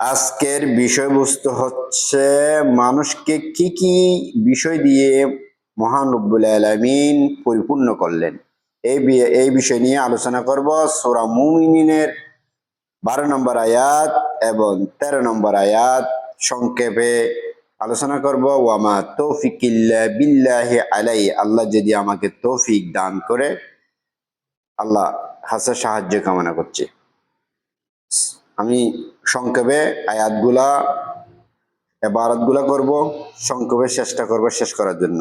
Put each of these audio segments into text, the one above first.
আজকের বিষয়বস্তু হচ্ছে মানুষকে কি কি বিষয় দিয়ে মহান রব্বুল আলামিন পরিপূর্ণ করলেন। এই এই বিষয় নিয়ে আলোচনা করব সোরা মুমিনিনের বারো নম্বর আয়াত এবং তেরো নম্বর আয়াত সংক্ষেপে আলোচনা করব। ওয়ামা তৌফিক বিল্লাহি আলাই আল্লাহ যদি আমাকে তৌফিক দান করে, আল্লাহ হাসে সাহায্য কামনা করছি। আমি সংক্ষেপে আয়াতগুলা এবারতগুলা করব সংক্ষেপে চেষ্টা করব শেষ করার জন্য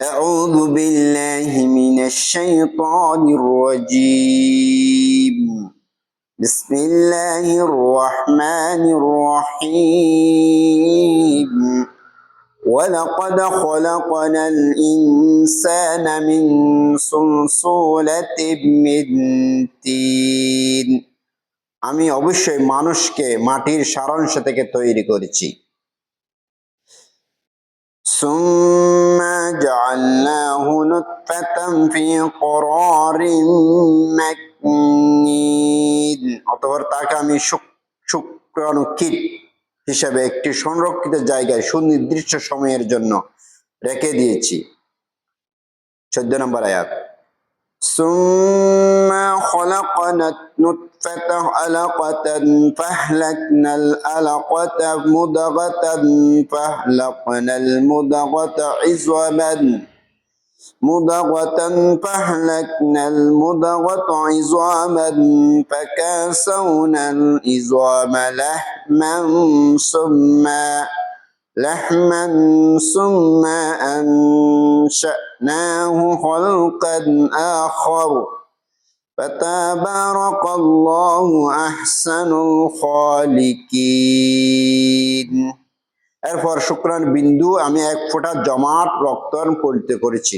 أعوذ بالله من الشيطان الرجيم بسم الله الرحمن الرحيم ولقد خلقنا الإنسان من صلصولة من تين আমি অবশ্যই মানুষকে মাটির সারাংশ থেকে তৈরি করেছি ثم جعلناه نطفة في قرار مكنين অতঃপর তাকে আমি শুক- শুক্রাণু কীট হিসাবে একটি সংরক্ষিত জায়গায় সুনির্দিষ্ট সময়ের জন্য রেখে দিয়েছি চোদ্দ নম্বর আয়াত ثم خلقنا النطفة علقة فأهلكنا العلقة مضغة فأهلكنا المضغة عظاما مضغة فأهلكنا المضغة عظاما فكاسونا العظام لحما ثم لحما ثم أنشأناه خلقا آخر فتبارك الله أحسن الخالقين এরপর শুক্রান বিন্দু আমি এক ফোঁটা জমাট রক্ত পরিণত করেছি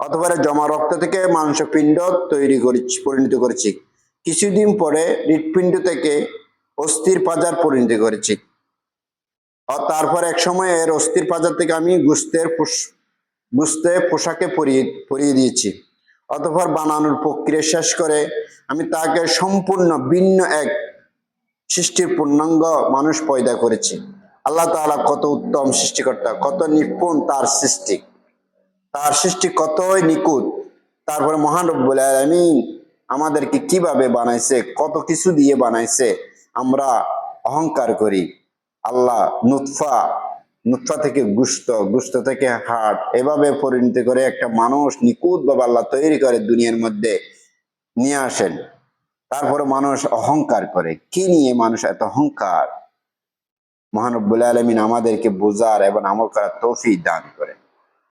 অথবা জমা রক্ত থেকে মাংসপিণ্ড তৈরি করেছি পরিণত করেছি কিছুদিন পরে হৃৎপিণ্ড থেকে অস্থির পাজার পরিণত করেছি আর তারপর এক সময় এর অস্থির পাজার থেকে আমি গুস্তের গুস্তে পোশাকে পরিয়ে পরিয়ে দিয়েছি। অতঃপর বানানোর প্রক্রিয়া শেষ করে আমি তাকে সম্পূর্ণ ভিন্ন এক সৃষ্টির পূর্ণাঙ্গ মানুষ পয়দা করেছি। আল্লাহ তাআলা কত উত্তম সৃষ্টিকর্তা, কত নিপুণ তার সৃষ্টি। তার সৃষ্টি কতই নিখুঁত, তারপরে মহান রব্বুল আলামিন আমাদেরকে কীভাবে বানাইছে, কত কিছু দিয়ে বানাইছে, আমরা অহংকার করি। আল্লাহ নুতফা নুতফা থেকে গুস্ত গুস্ত থেকে হাট এভাবে পরিণত করে একটা মানুষ নিখুঁত বা আল্লাহ তৈরি করে দুনিয়ার মধ্যে নিয়ে আসেন। তারপরে মানুষ অহংকার করে। কি নিয়ে মানুষ এত অহংকার? মহানব্বুল আলমিন আমাদেরকে বোঝার এবং আমল করার তৌফিক দান করে